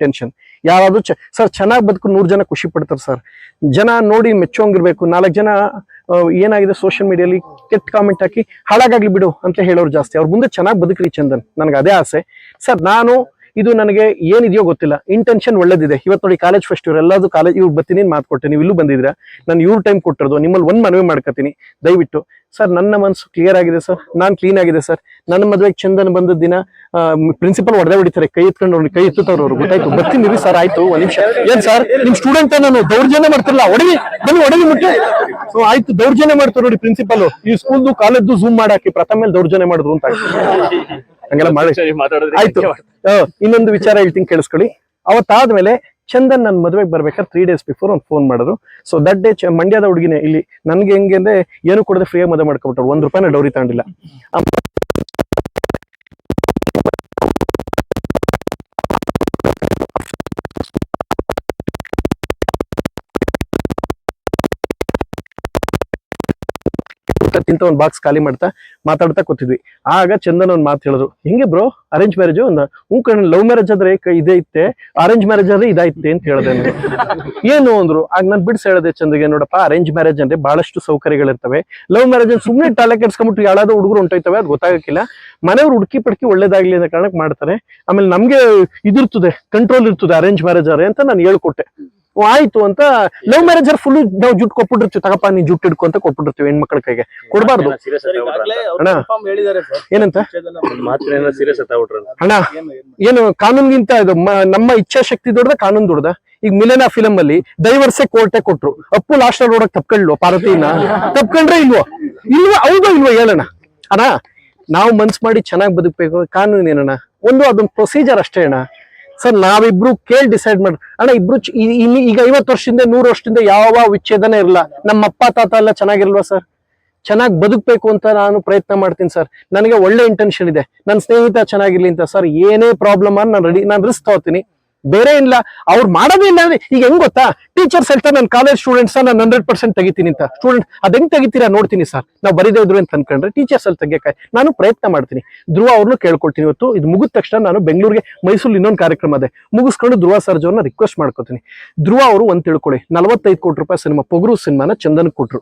Intention ಯಾರಾದ್ರೂ sir ಚೆನ್ನಾಗಿ ಬದುಕು ನೂರು ಜನ ಖುಷಿ ಪಡ್ತಾರೆ ಸರ್ ಜನ ನೋಡಿ ಮೆಚ್ಚೋಂಗಿರ್ಬೇಕು ನಾಲ್ಕು ಜನ ಏನಾಗಿದೆ ಸೋಷಿಯಲ್ ಮೀಡಿಯಲ್ಲಿ ಕೆಟ್ಟ ಕಾಮೆಂಟ್ ಹಾಕಿ ಹಾಳಾಗಾಗ್ಲಿ ಬಿಡು ಅಂತ ಹೇಳೋರು ಜಾಸ್ತಿ. ಅವ್ರ ಮುಂದೆ ಚೆನ್ನಾಗಿ ಬದುಕ್ರಿ ಚಂದನ್. ನನಗೆ ಅದೇ ಆಸೆ. ಸರ್ ನಾನು ಇದು ನನಗೆ ಏನಿದೆಯೋ ಗೊತ್ತಿಲ್ಲ. ಇಂಟೆನ್ಷನ್ ಒಳ್ಳೇದಿದೆ. ಇವತ್ತು ನೋಡಿ ಕಾಲೇಜ್ ಫಸ್ಟ್ ಇವ್ರು ಎಲ್ಲಾದ್ರು ಕಾಲೇಜ್ ಇವ್ರು ಬರ್ತೀನಿ ಮಾತು ಕೊಟ್ಟೆ ನೀವು ಇಲ್ಲೂ ಬಂದಿದ್ದೀರಾ? ನಾನು ಇವ್ರ ಟೈಮ್ ಕೊಟ್ಟಿರೋದು. ನಿಮ್ಮಲ್ಲಿ ಒಂದು ಮನವಿ ಮಾಡ್ಕೊತೀನಿ. ದಯವಿಟ್ಟು. ಸರ್ ನನ್ನ ಮನಸ್ಸು ಕ್ಲಿಯರ್ ಆಗಿದೆ ಸರ್ ನಾನು ಕ್ಲೀನ್ ಆಗಿದೆ ಸರ್ ನನ್ನ ಮದುವೆಗೆ ಚಂದನ್ ಬಂದ ದಿನ ಪ್ರಿನ್ಸಿಪಲ್ ಹೊಡೆದೇ ಹೊಡಿತಾರೆ. ಕೈ ಎತ್ಕೊಂಡು ಅವ್ರಿಗೆ ಕೈ ಎತ್ತುತ್ತವ್ರು ಅವ್ರು. ಗೊತ್ತಾಯ್ತು? ಬರ್ತೀನಿ ಸರ್ ಆಯ್ತು. ಒಂದ್ ನಿಮಿಷ. ಏನ್ ಸರ್ ನಿಮ್ ಸ್ಟೂಡೆಂಟ್ ನಾನು ದೌರ್ಜನ್ಯ ಮಾಡ್ತಿರಲ್ಲ ಒಡಗಿ ಬನ್ನಿ ಹೊಡವಿ ಮುಟ್ಟೆ. ಸೊ ಆಯ್ತು. ದೌರ್ಜನ್ಯ ಮಾಡ್ತಾರೆ ನೋಡಿ ಪ್ರಿನ್ಸಿಪಲ್ ಈ ಸ್ಕೂಲ್ದು ಕಾಲೇಜ್ದು ಝೂಮ್ ಮಾಡಾಕಿ ಪ್ರಥಮ ಮೇಲೆ ದೌರ್ಜನ್ಯ ಮಾಡಿದ್ರು ಅಂತ. ಹಂಗೆಲ್ಲ ಮಾಡಿ. ಆಯ್ತು. ಇನ್ನೊಂದು ವಿಚಾರ ಹೇಳ್ತೀನಿ ಕೇಳಿಸ್ಕೊಳ್ಳಿ. ಅವತ್ತಾದ್ಮೇಲೆ ಚಂದನ್ ನನ್ನ ಮದುವೆಗೆ ಬರ್ಬೇಕಾದ್ರೆ ತ್ರೀ ಡೇಸ್ ಬಿಫೋರ್ ಒಂದು ಫೋನ್ ಮಾಡಿದ್ರು. ಸೊ ದಟ್ ಡೇ ಮಂಡ್ಯದ ಹುಡುಗಿನೇ ಇಲ್ಲಿ ನನ್ಗೆ ಹೆಂಗೆ ಅಂದ್ರೆ ಏನು ಕೊಡದೆ ಫ್ರೀಯಾಗಿ ಮದುವೆ ಮಾಡ್ಕೊಬಿಟ್ರು ಒಂದ್ ರೂಪಾಯಿನ ಡೌರಿ ತಗೊಂಡಿಲ್ಲ. ಊಟ ಒಂದು ಬಾಕ್ಸ್ ಖಾಲಿ ಮಾಡ್ತಾ ಮಾತಾಡ್ತಾ ಕೂತಿದ್ವಿ. ಆಗ ಚಂದನ್ ಒಂದು ಮಾತು ಹೇಳಿದ್ರು ಹಿಂಗೆ ಬ್ರೋ ಅರೇಂಜ್ ಮ್ಯಾರೇಜ್ ಒಂದು? ಹ್ಞೂ ಕಣ್ ಲವ್ ಮ್ಯಾರೇಜ್ ಆದ್ರೆ ಇದೇ ಇತ್ತೆ ಅರೇಂಜ್ ಮ್ಯಾರೇಜ್ ಆದ್ರೆ ಇದಾಯ್ತೆ ಅಂತ ಹೇಳ್ದೆ. ಏನು ಅಂದ್ರು ಆಗ ನಾನು ಬಿಡ್ಸ್ ಹೇಳಿದೆ ಚಂದಗೆ ನೋಡಪ್ಪ ಅರೇಂಜ್ ಮ್ಯಾರೇಜ್ ಅಂದ್ರೆ ಬಹಳಷ್ಟು ಸೌಕರ್ಯಗಳಿರ್ತವೆ. ಲವ್ ಮ್ಯಾರೇಜ್ ಅಂದ್ರೆ ಸುಮ್ಮನೆ ಟಾಲೆ ಕೆಡ್ಸ್ಕೊಂಡ್ಬಿಟ್ಟು ಯಾವ್ದಾದ್ರು ಹುಡುಗರು ಹೊಂಟೋಯ್ತವೆ ಅದು ಗೊತ್ತಾಗಕ್ಕಿಲ್ಲ. ಮನೆಯವ್ರು ಹುಡುಕಿ ಪಡ್ಕಿ ಒಳ್ಳೇದಾಗ್ಲಿ ಅಂತ ಕಾರಣಕ್ಕೆ ಮಾಡ್ತಾರೆ. ಆಮೇಲೆ ನಮ್ಗೆ ಇದಿರ್ತದೆ ಕಂಟ್ರೋಲ್ ಇರ್ತದೆ ಅರೇಂಜ್ ಮ್ಯಾರೇಜ್ ಆದ್ರೆ ಅಂತ ನಾನು ಹೇಳ್ಕೊಟ್ಟೆ. ಆಯ್ತು ಅಂತ ಲವ್ ಮ್ಯಾರೇಜ್ ಫುಲ್ ನಾವು ಜುಟ್ ಕೊಟ್ಬಿಟ್ಟಿರ್ತೀವಿ. ತಗಪ್ಪ ನೀನ್ ಜುಟ್ ಹಿಡ್ಕೊ ಅಂತ ಕೊಟ್ಬಿಟ್ಟಿರ್ತೀವಿ ಹೆಣ್ಮಕ್ಳ ಕೈಗೆ. ಕೊಡ್ಬಾರ್ದು. ಸರ್ ಈಗಾಗ್ಲೇ ಅವ್ರು ಅಣ್ಣ. confirm ಹೇಳಿದ್ದಾರೆ ಸರ್. ಏನಂತ? ಅಣ್ಣ ಏನು ಕಾನೂನ್ಗಿಂತ ಇದು ನಮ್ಮ ಇಚ್ಛಾಶಕ್ತಿ ದೊಡ್ಡದ ಕಾನೂನು ದೊಡ್ಡದ. ಈಗ ಮಿಲನ ಫಿಲಂ ಅಲ್ಲಿ ದೈವರ್ಸೆ ಕೋರ್ಟೆ ಕೊಟ್ರು. ಅಪ್ಪು ಲಾಸ್ಟ್ ಅಲ್ಲಿ ನೋಡಕ್ ತಪ್ಕೊಳ್ಳು ಪಾರ್ವತಿನ. ತಪ್ಕೊಂಡ್ರೆ ಇಲ್ವೋ? ಇಲ್ವೋ ಹೌದೋ ಇಲ್ವೋ ಹೇಳೋಣ ಅಣ್ಣ ನಾವು ಮನ್ಸ್ ಮಾಡಿ ಚೆನ್ನಾಗಿ ಬದುಕಬೇಕು ಕಾನೂನು ಏನಣ್ಣ? ಒಂದು ಅದೊಂದು ಪ್ರೊಸೀಜರ್ ಅಷ್ಟೇ ಅಣ್ಣ. ಸರ್, ನಾವಿಬ್ರು ಕೇಳಿ ಡಿಸೈಡ್ ಮಾಡಿ ಅಣ್ಣ, ಇಬ್ರು ಈಗ ಐವತ್ತು ವರ್ಷದಿಂದ, ನೂರು ವರ್ಷದಿಂದ ಯಾವ ವಿಚ್ಛೇದನೆ ಇರಲ್ಲ. ನಮ್ಮ ಅಪ್ಪ ತಾತ ಎಲ್ಲ ಚೆನ್ನಾಗಿರಲ್ವಾ ಸರ್? ಚೆನ್ನಾಗಿ ಬದುಕಬೇಕು ಅಂತ ನಾನು ಪ್ರಯತ್ನ ಮಾಡ್ತೀನಿ ಸರ್. ನನಗೆ ಒಳ್ಳೆ ಇಂಟೆನ್ಷನ್ ಇದೆ. ನನ್ನ ಸ್ನೇಹಿತ ಚೆನ್ನಾಗಿರ್ಲಿ ಅಂತ. ಸರ್, ಏನೇ ಪ್ರಾಬ್ಲಮ್ ನಾನು ರೆಡಿ ನಾನು ರಿಸ್ಕ್ ತಗೋತೀನಿ. ಬೇರೆ ಇಲ್ಲ. ಅವ್ರು ಮಾಡೋದೇ ಇಲ್ಲ ಅಂದ್ರೆ ಈಗ ಹೆಂಗ್ ಗೊತ್ತಾ? ಟೀಚರ್ಸ್ ಹೇಳ್ತಾರೆ ನನ್ನ ಕಾಲೇಜ್ ಸ್ಟೂಡೆಂಟ್ಸ್ ನಾನು ಹಂಡ್ರೆಡ್ ಪರ್ಸೆಂಟ್ ತೆಗಿತೀನಿ ಅಂತ. ಸ್ಟೂಡೆಂಟ್ ಅದ್ ಹೆಂಗ್ ತೆಗಿತೀರಾ? ನೋಡ್ತೀನಿ ಸರ್. ನಾವು ಬರೀದೇ ಇದ್ರು ಅಂತ ಅನ್ಕೊಂಡ್ರೆ ಟೀಚರ್ಸ್ ಅಲ್ಲಿ ತೆಗಿಯಕ್ಕೆ ನಾನು ಪ್ರಯತ್ನ ಮಾಡ್ತೀನಿ. ಧ್ರುವ ಅವ್ರನ್ನು ಕೇಳ್ಕೊಳ್ತೀನಿ ಇವತ್ತು. ಇದು ಮುಗಿದ ತಕ್ಷಣ ನಾನು ಬೆಂಗಳೂರಿಗೆ ಮೈಸೂರು ಇನ್ನೊಂದು ಕಾರ್ಯಕ್ರಮ ಅದೇ. ಮುಗಿಸ್ಕೊಂಡು ಧ್ರುವ ಸರ್ಜವನ್ನ ರಿಕ್ವೆಸ್ಟ್ ಮಾಡ್ಕೋತೀನಿ. ಧ್ರುವ ಅವರು ಒಂದ್ ತಿಳ್ಕೊಳ್ಳಿ ನಲವತ್ತೈದು ಕೋಟಿ ರೂಪಾಯಿ ಸಿನಿಮಾ, ಪೊಗರು ಸಿನಿಮಾನ ಚಂದನ್ ಕೊಟ್ರು.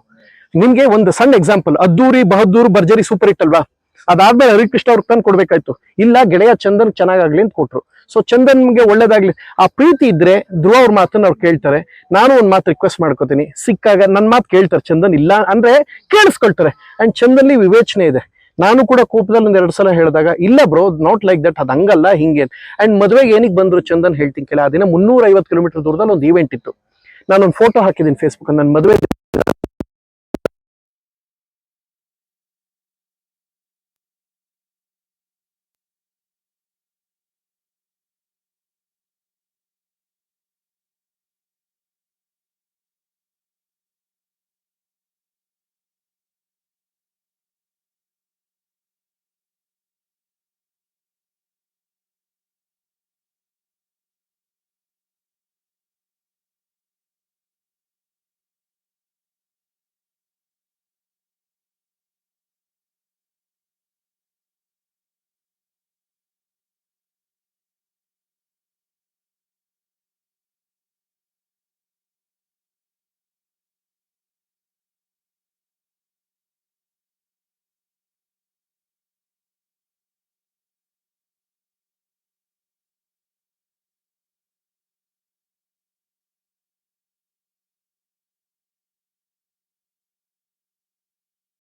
ನಿಮ್ಗೆ ಒಂದು ಸಣ್ಣ ಎಕ್ಸಾಂಪಲ್ ಅದ್ದೂರಿ, ಬಹದ್ದೂರ್, ಭರ್ಜರಿ ಸೂಪರ್ ಹಿಟ್ ಅಲ್ವಾ? ಅದಾದ್ಮೇಲೆ ಹರಿಕೃಷ್ಣ ಅವ್ರಿಗೆ ತಂದು ಕೊಡ್ಬೇಕಾಯ್ತು. ಇಲ್ಲ, ಗೆಳೆಯ ಚಂದನ್ ಚೆನ್ನಾಗಾಗ್ಲಿ ಅಂತ ಕೊಟ್ರು. ಸೊ ಚಂದನ್ಗೆ ಒಳ್ಳೇದಾಗ್ಲಿ. ಆ ಪ್ರೀತಿ ಇದ್ರೆ ಧ್ರುವ ಅವ್ರ ಮಾತನ್ನ ಅವ್ರು ಕೇಳ್ತಾರೆ. ನಾನು ಒಂದ್ ಮಾತು ರಿಕ್ವೆಸ್ಟ್ ಮಾಡ್ಕೋತೀನಿ. ಸಿಕ್ಕಾಗ ನನ್ನ ಮಾತು ಕೇಳ್ತಾರೆ, ಚಂದನ್ ಇಲ್ಲ ಅಂದ್ರೆ ಕೇಳಿಸ್ಕೊಳ್ತಾರೆ. ಅಂಡ್ ಚಂದನ್ಲಿ ವಿವೇಚನೆ ಇದೆ. ನಾನು ಕೂಡ ಕೋಪದಲ್ಲಿ ಒಂದ್ ಎರಡು ಸಲ ಹೇಳಿದಾಗ, ಇಲ್ಲ ಬ್ರೋ ನಾಟ್ ಲೈಕ್ ದಟ್ ಅದು ಹಂಗಲ್ಲ, ಹಿಂಗೆ ಅಂಡ್ ಮದುವೆಗೆ ಏನಕ್ಕೆ ಬಂದ್ರು ಚಂದನ್ ಹೇಳ್ತೀನಿ ಕೇಳ, ಆ ದಿನ ಮುನ್ನೂರ ಐವತ್ತು ಕಿಲೋಮೀಟರ್ ದೂರದಲ್ಲಿ ಒಂದು ಈವೆಂಟ್ ಇತ್ತು. ನಾನೊಂದು ಫೋಟೋ ಹಾಕಿದ್ದೀನಿ ಫೇಸ್ಬುಕ್ ನನ್ನ ಮದುವೆ